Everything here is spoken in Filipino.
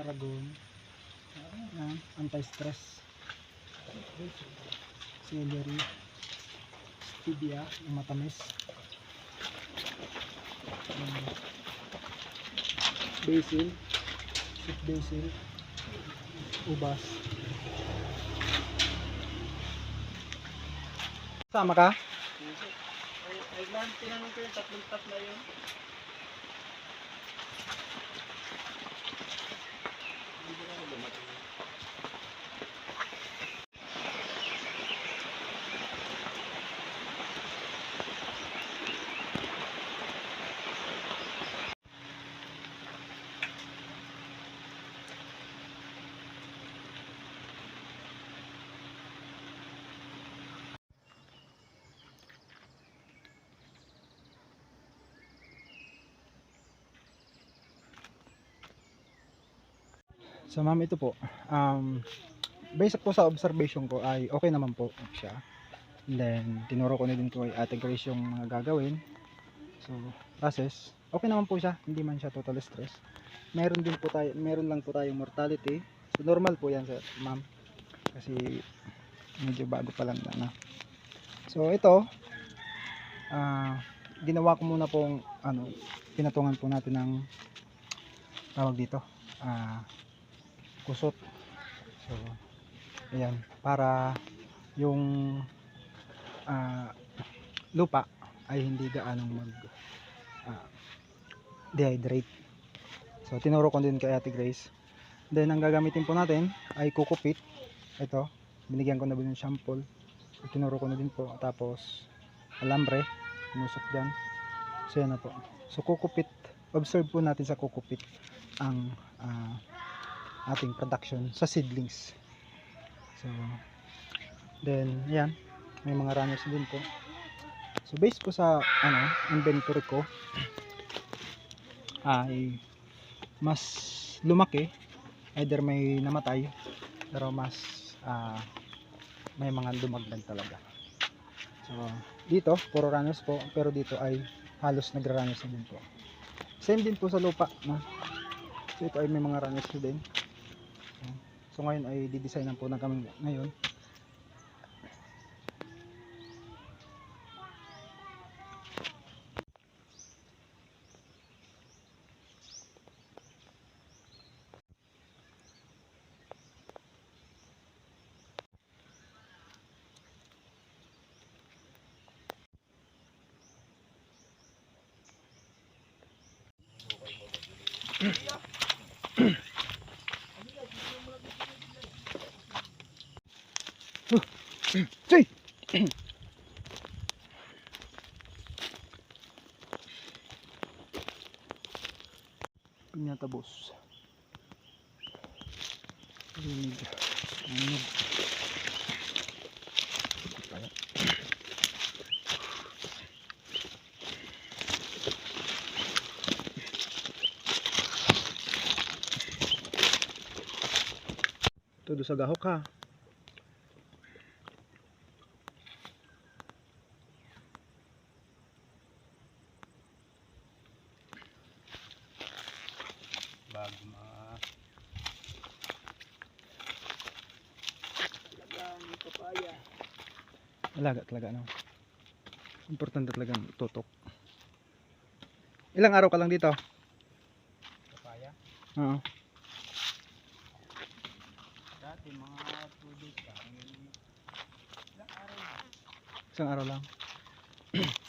Aragon. Yan, anti-stress. Celery. Stevia, yung matamis. Yan. Basil. Sweet basil. Ubas. Sama ka? Ay, ay, tinanong ko yung tatlong tap na yun. So ma'am ito po, um, based po sa observation ko ay okay naman po siya. And then tinuro ko na din kay Ate Grace yung mga gagawin. So process, okay naman po siya, hindi man siya total stress. Meron din po tayo, meron lang po tayong mortality. So normal po yan sa ma'am. Kasi medyo bago pa lang na. So ito, ah ginawa ko muna pong ano, pinatungan po natin ng tawag dito. Ah kusot. So, ayan, para yung ah, lupa ay hindi gaanong mag ah, dehydrate. So, tinuro ko din kay Ate Grace. Then, ang gagamitin po natin ay kukupit. Ito, binigyan ko na din ng shampoo. So, tinuro ko na din po. Tapos, alambre, tinusok dyan. So, yan na po. So, kukupit. Observe po natin sa kukupit ang ah, ating production sa seedlings. So, then, yan. May mga runners din po. So, based po sa ano, inventory ko, ay mas lumaki. Either may namatay, pero mas ah, may mga dumagdag talaga. So, dito, puro runners po. Pero dito ay halos nagra-runners na din po. Same din po sa lupa. No? So, ito ay may mga runners din. So ngayon ay didesignan po na kami ngayon. Say! Pinyata boss. Rinig. Rinig. Todo sa gahok ha. Bago ma... Talagang papaya. Alaga talaga no. Importante talaga ang tutok. Ilang araw ka lang dito? Papaya? Oo. Dati mga 2 days pa. Isang araw lang.